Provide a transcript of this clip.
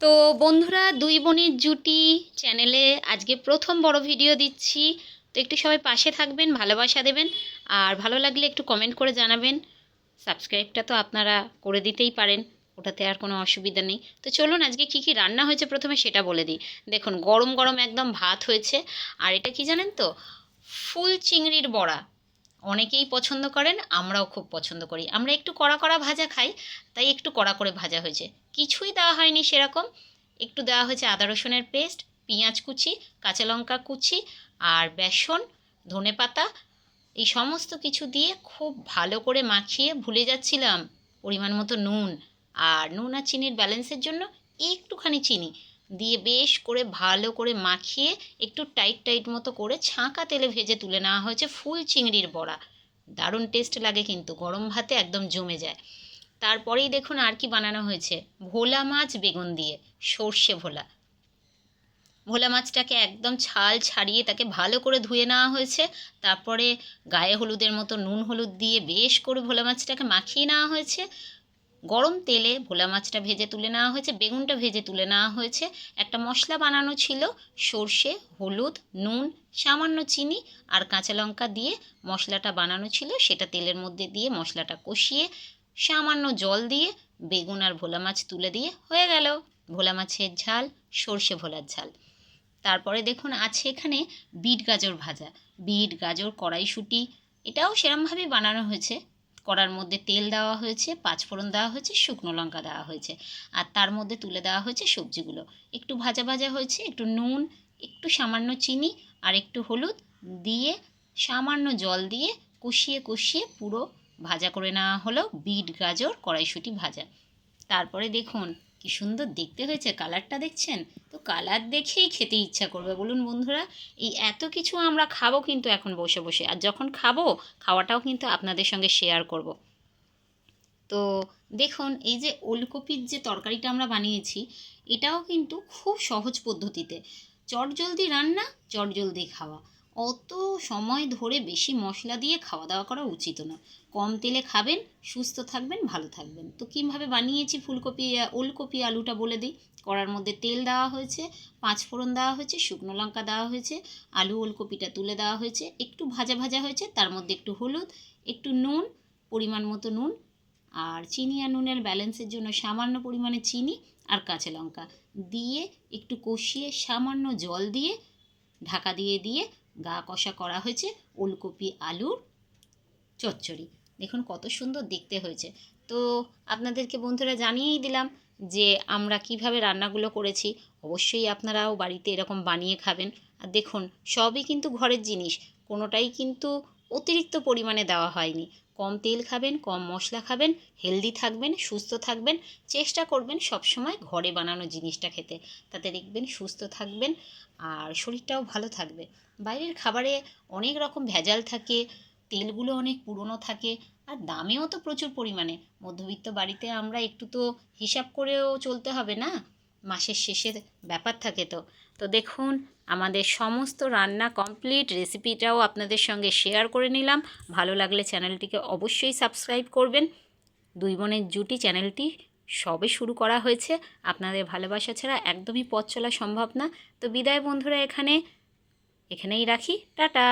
তো বন্ধুরা, দুই বোনের জুটি চ্যানেলে আজকে প্রথম বড় ভিডিও দিচ্ছি। তো একটু সবাই পাশে থাকবেন, ভালোবাসা দেবেন, আর ভালো লাগলে একটু কমেন্ট করে জানাবেন। সাবস্ক্রাইবটা তো আপনারা করে দিতেই পারেন, ওটাতে আর কোনো অসুবিধা নেই। তো চলুন, আজকে কি কি রান্না হয়েছে প্রথমে সেটা বলে দিই। দেখুন, গরম গরম একদম ভাত হয়েছে, আর এটা কি জানেন তো? ফুল চিংড়ির বড়া। অনেকেই পছন্দ করেন, আমরাও খুব পছন্দ করি। আমরা একটু কড়া কড়া ভাজা খাই, তাই একটু কড়া করে ভাজা হয়েছে। কিছুই দেওয়া হয়নি সেরকম। একটু দেওয়া হয়েছে আদা রসুনের পেস্ট, পেঁয়াজ কুচি, কাঁচা লঙ্কা কুচি আর বেসন, ধনে পাতা। এই সমস্ত কিছু দিয়ে খুব ভালো করে মাখিয়ে ভুলে যাচ্ছিলাম পরিমাণ মতো নুন। আর নুন আর চিনির ব্যালেন্সের জন্য একটুখানি চিনি। দিয়ে বেশ করে ভালো করে মাখিয়ে একটু টাইট টাইট মতো করে ছাঁকা তেলে ভেজে তুলে নেওয়া হয়েছে ফুল চিংড়ির বড়া। দারুণ টেস্ট লাগে কিন্তু, গরম ভাতে একদম জমে যায়। তারপরেই দেখুন আর কি বানানো হয়েছে, ভোলা মাছ বেগুন দিয়ে, সর্ষে ভোলা। ভোলা মাছটাকে একদম ছাল ছাড়িয়ে তাকে ভালো করে ধুয়ে নেওয়া হয়েছে, তারপরে গায়ে হলুদের মতো নুন হলুদ দিয়ে বেশ করে ভোলা মাছটাকে মাখিয়ে নেওয়া হয়েছে। গরম তেলে ভোলা মাছটা ভেজে তুলে নেওয়া হয়েছে, বেগুনটা ভেজে তুলে নেওয়া হয়েছে। একটা মশলা বানানো ছিল, সর্ষে, হলুদ, নুন, সামান্য চিনি আর কাঁচা লঙ্কা দিয়ে মশলাটা বানানো ছিল। সেটা তেলের মধ্যে দিয়ে মশলাটা কষিয়ে, সামান্য জল দিয়ে বেগুন আর ভোলা মাছ তুলে দিয়ে হয়ে গেল। ভোলা মাছের ঝাল, সর্ষে ভোলার ঝাল। তারপরে দেখুন, আছে এখানে বিট গাজর ভাজা। বিট, গাজর, কড়াইশুঁটি, এটাও সেরমভাবেই বানানো হয়েছে। কড়ার মধ্যে তেল দেওয়া হয়েছে, পাঁচফোড়ন দেওয়া হয়েছে, শুকনো লঙ্কা দেওয়া হয়েছে। আর তার মধ্যে তুলে দেওয়া হয়েছে সবজিগুলো। একটু ভাজা ভাজা হয়েছে, একটু নুন, একটু সামান্য চিনি আর একটু হলুদ দিয়ে সামান্য জল দিয়ে কষিয়ে কষিয়ে পুরো ভাজা করে নেওয়া হলো, বিট, গাজর, কড়াইশুঁটি ভাজা। তারপরে দেখুন কি সুন্দর দেখতে হয়েছে কালারটা দেখছেন? তো কালার দেখেই খেতে ইচ্ছা করবে। বলুন বন্ধুরা, এই এত কিছু আমরা খাব কিন্তু এখন বসে বসে, আর যখন খাব, খাওয়াটাও কিন্তু আপনাদের সঙ্গে শেয়ার করব। তো দেখুন, এই যে ওলকপির যে তরকারিটা আমরা বানিয়েছি, এটাও কিন্তু খুব সহজ পদ্ধতিতে। চটজলদি রান্না, চটজলদি খাওয়া। অত সময় ধরে বেশি মশলা দিয়ে খাওয়া দাওয়া করা উচিত না। কম তেলে খাবেন, সুস্থ থাকবেন, ভালো থাকবেন। তো কীভাবে বানিয়েছি? ফুলকপি ওলকপি আলুটা বলে দিই। কড়ার মধ্যে তেল দেওয়া হয়েছে, পাঁচ ফোড়ন দেওয়া হয়েছে, শুকনো লঙ্কা দেওয়া হয়েছে, আলু ওলকপিটা তুলে দেওয়া হয়েছে, একটু ভাজা ভাজা হয়েছে, তার মধ্যে একটু হলুদ, একটু নুন, পরিমাণ মতো নুন, আর চিনি আর নুনের ব্যালেন্সের জন্য সামান্য পরিমাণে চিনি আর কাঁচা লঙ্কা। দিয়ে একটু কষিয়ে সামান্য জল দিয়ে, ঢাকা দিয়ে দিয়ে গা কষা করা হয়েছে, ওলকপি আলুর চচ্চড়ি। দেখুন কত সুন্দর দেখতে হয়েছে। তো আপনাদেরকে বন্ধুরা জানিয়েই দিলাম যে আমরা কীভাবে রান্নাগুলো করেছি। অবশ্যই আপনারাও বাড়িতে এরকম বানিয়ে খাবেন। আর দেখুন, সবই কিন্তু ঘরের জিনিস। কোনোটাই কিন্তু অতিরিক্ত পরিমাণে দেওয়া হয়নি। কম তেল খাবেন, কম মশলা খাবেন হেলদি থাকবেন, সুস্থ থাকবেন, চেষ্টা করবেন সবসময় ঘরে বানানো জিনিসটা খেতে। তাতে দেখবেন সুস্থ থাকবেন আর শরীরটাও ভালো থাকবে। বাইরের খাবারে অনেক রকম ভেজাল থাকে, তেলগুলো অনেক পুরনো থাকে আর দামেও তো প্রচুর পরিমাণে। মধ্যবিত্ত বাড়িতে আমরা একটু তো হিসাব করেও চলতে হবে না? মাসের শেষের ব্যাপার থাকে তো। তো দেখুন, আমাদের সমস্ত রান্না কমপ্লিট রেসিপিটাও আপনাদের সঙ্গে শেয়ার করে নিলাম। ভালো লাগলে চ্যানেলটিকে অবশ্যই সাবস্ক্রাইব করবেন। দুই বোনের জুটি চ্যানেলটি সবে শুরু করা হয়েছে। আপনাদের ভালোবাসা ছাড়া একদমই পথ চলা সম্ভব না। তো বিদায় বন্ধুরা এখানে, এখানেই রাখি। টাটা!